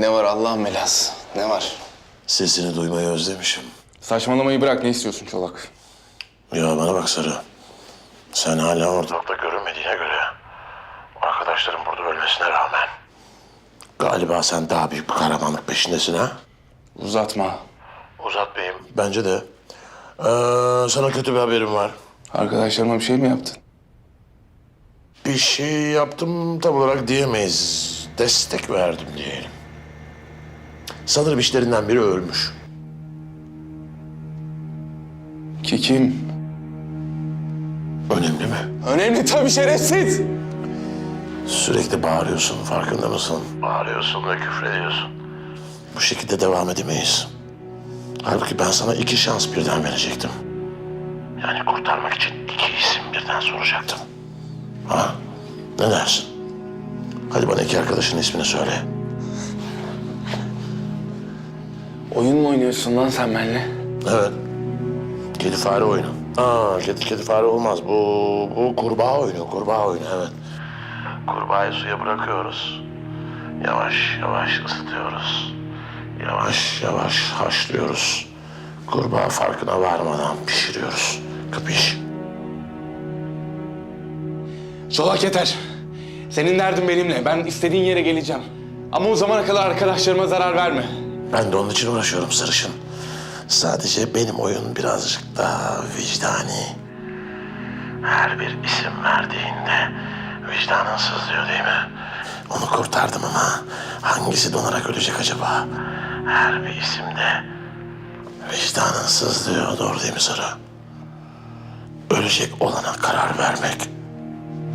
Ne var Allah'ın belası? Ne var? Sesini duymayı özlemişim. Saçmalamayı bırak. Ne istiyorsun Çolak? Ya bana bak Sarı. Sen hala ortalıkta görünmediğine göre... ...arkadaşların burada ölmesine rağmen... ...galiba sen daha büyük bir kahramanlık peşindesin ha? Uzatma. Uzat beyim. Bence de. Ee, sana kötü bir haberim var. Arkadaşlarıma bir şey mi yaptın? Bir şey yaptım tam olarak diyemeyiz. Destek verdim diyelim. Sanırım işlerinden biri ölmüş. Ki kim? Önemli mi? Önemli tabii şerefsiz. Sürekli bağırıyorsun, farkında mısın? Bağırıyorsun ve küfrediyorsun. Bu şekilde devam edemeyiz. Halbuki ben sana iki şans birden verecektim. Yani kurtarmak için iki isim birden soracaktım. Ha? Ne dersin? Hadi bana iki arkadaşın ismini söyle. Oyun mu oynuyorsun lan sen benimle? Evet. Kedi fare oyunu. Aa, kedi kedi fare olmaz. Bu bu kurbağa oyunu, kurbağa oyunu evet. Kurbağayı suya bırakıyoruz. Yavaş yavaş ısıtıyoruz. Yavaş yavaş haşlıyoruz. Kurbağa farkına varmadan pişiriyoruz. Kapış. Çolak yeter. Senin derdin benimle. Ben istediğin yere geleceğim. Ama o zamana kadar arkadaşlarıma zarar verme. Ben de onun için uğraşıyorum sarışın. Sadece benim oyun birazcık daha vicdani. Her bir isim verdiğinde vicdanın sızlıyor değil mi? Onu kurtardım ama hangisi donarak ölecek acaba? Her bir isimde vicdanın sızlıyor doğru değil mi Sarı? Ölecek olana karar vermek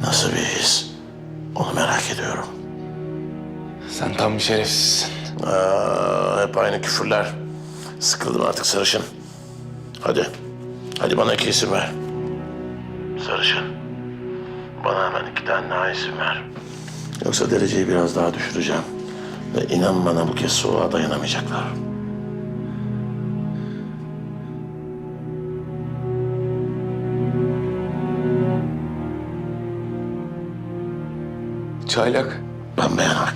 nasıl bir his? Onu merak ediyorum. Sen tam bir şerefsizsin. Aa, hep aynı küfürler. Sıkıldım artık sarışın. Hadi. Hadi bana iki isim ver. Sarışın. Bana hemen iki tane daha isim ver. Yoksa dereceyi biraz daha düşüreceğim. Ve inan bana bu kez soğuğa dayanamayacaklar. Çaylak. Ben beyanak.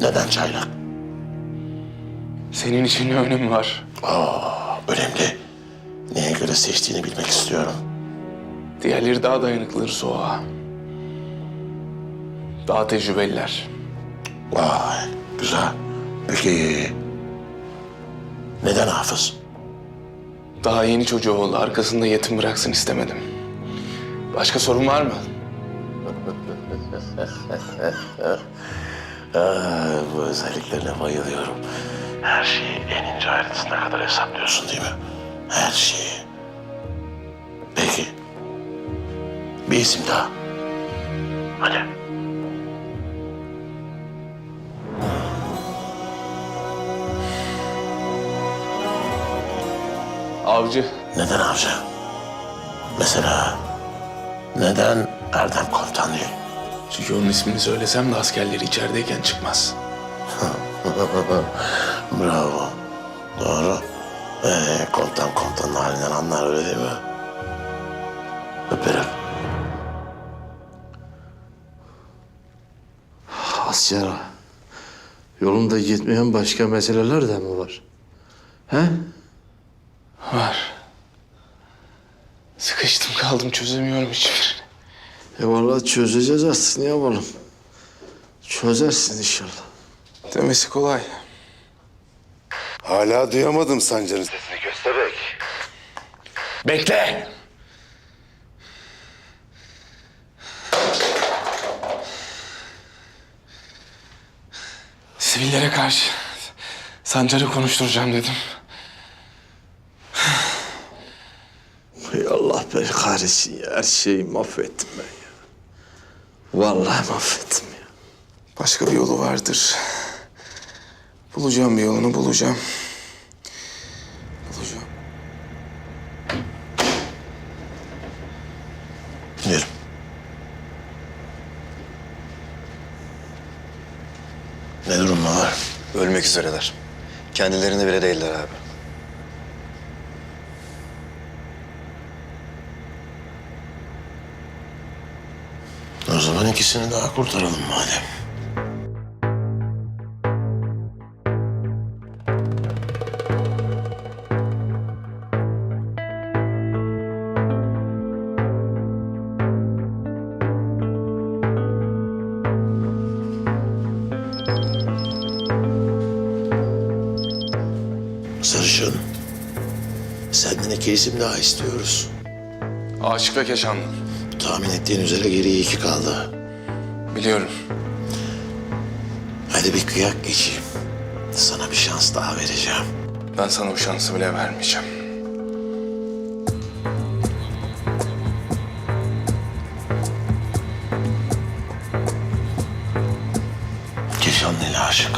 Neden çaylak? Senin için ne önemi var? Önemli. Neye göre seçtiğini bilmek istiyorum. Diğerleri daha dayanıklıdır soğuğa. Daha tecrübeliler. Vay, güzel. Peki neden hafız? Daha yeni çocuğu oldu. Arkasında yetim bıraksın istemedim. Başka sorun var mı? Aa, bu özelliklerine bayılıyorum. Her şeyi en ince ayrıntısına kadar hesaplıyorsun değil mi? Her şeyi. Peki. Bir isim daha. Hadi. Avcı. Neden avcı? Mesela neden Erdem komutan değil? Çünkü onun ismini söylesem de askerleri içerideyken çıkmaz. Bravo. Doğru. Ee, komutan komutanın halinden anlar öyle değil mi? Öperim. Asya, yolunda gitmeyen başka meseleler de mi var? He? Var. Sıkıştım kaldım çözemiyorum hiçbirini. E vallahi çözeceğiz artık ne yapalım? Çözersin inşallah. Demesi kolay. Hala duyamadım Sancar'ın sesini köstebek. Bekle! Sivillere karşı Sancar'ı konuşturacağım dedim. Ey Allah beni kahretsin ya. Her şeyi mahvettim ben. Vallahi mahvettim ya. Başka bir yolu vardır. Bulacağım bir yolunu bulacağım. Bulacağım. Yürü. Ne durumda var? Ölmek üzereler. Kendilerine bile değiller abi. O zaman ikisini daha kurtaralım madem. Sarışın. Senden iki isim daha istiyoruz. Aşık ve Keşanlı. Tahmin ettiğin üzere geriye iki kaldı. Biliyorum. Hadi bir kıyak geçeyim. Sana bir şans daha vereceğim. Ben sana bu şansı bile vermeyeceğim. Keşanlı ile aşık.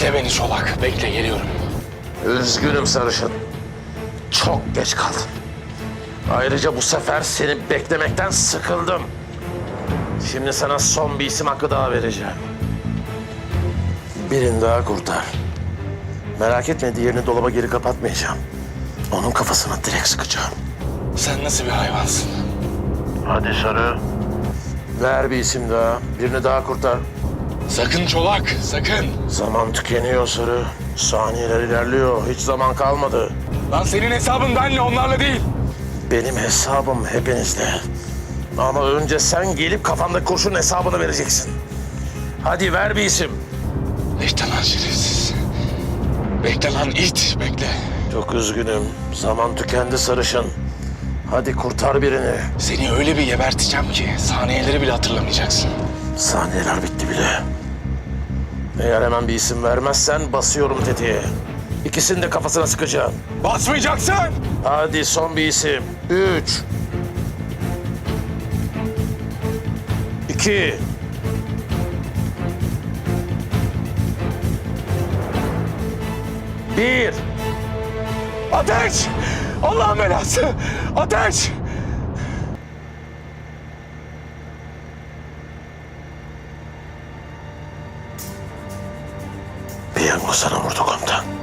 Bekle beni Çolak. Bekle geliyorum. Üzgünüm sarışın. Çok geç kaldın. Ayrıca bu sefer seni beklemekten sıkıldım. Şimdi sana son bir isim hakkı daha vereceğim. Birini daha kurtar. Merak etme diğerini dolaba geri kapatmayacağım. Onun kafasına direkt sıkacağım. Sen nasıl bir hayvansın? Hadi sarı. Ver bir isim daha. Birini daha kurtar. Sakın Çolak, sakın. Zaman tükeniyor sarı. Saniyeler ilerliyor. Hiç zaman kalmadı. Lan senin hesabın benle, onlarla değil. Benim hesabım hepinizle. Ama önce sen gelip kafanda kurşun hesabını vereceksin. Hadi ver bir isim. Bekle lan şerefsiz. Bekle lan it, bekle. Çok üzgünüm. Zaman tükendi sarışın. Hadi kurtar birini. Seni öyle bir geberteceğim ki saniyeleri bile hatırlamayacaksın. Saniyeler bitti bile. Eğer hemen bir isim vermezsen basıyorum tetiğe. İkisini de kafasına sıkacağım. Basmayacaksın! Hadi son bir isim. Üç. İki. Bir. Ateş! Allah'ın belası! Ateş! Sana vurdu komutan.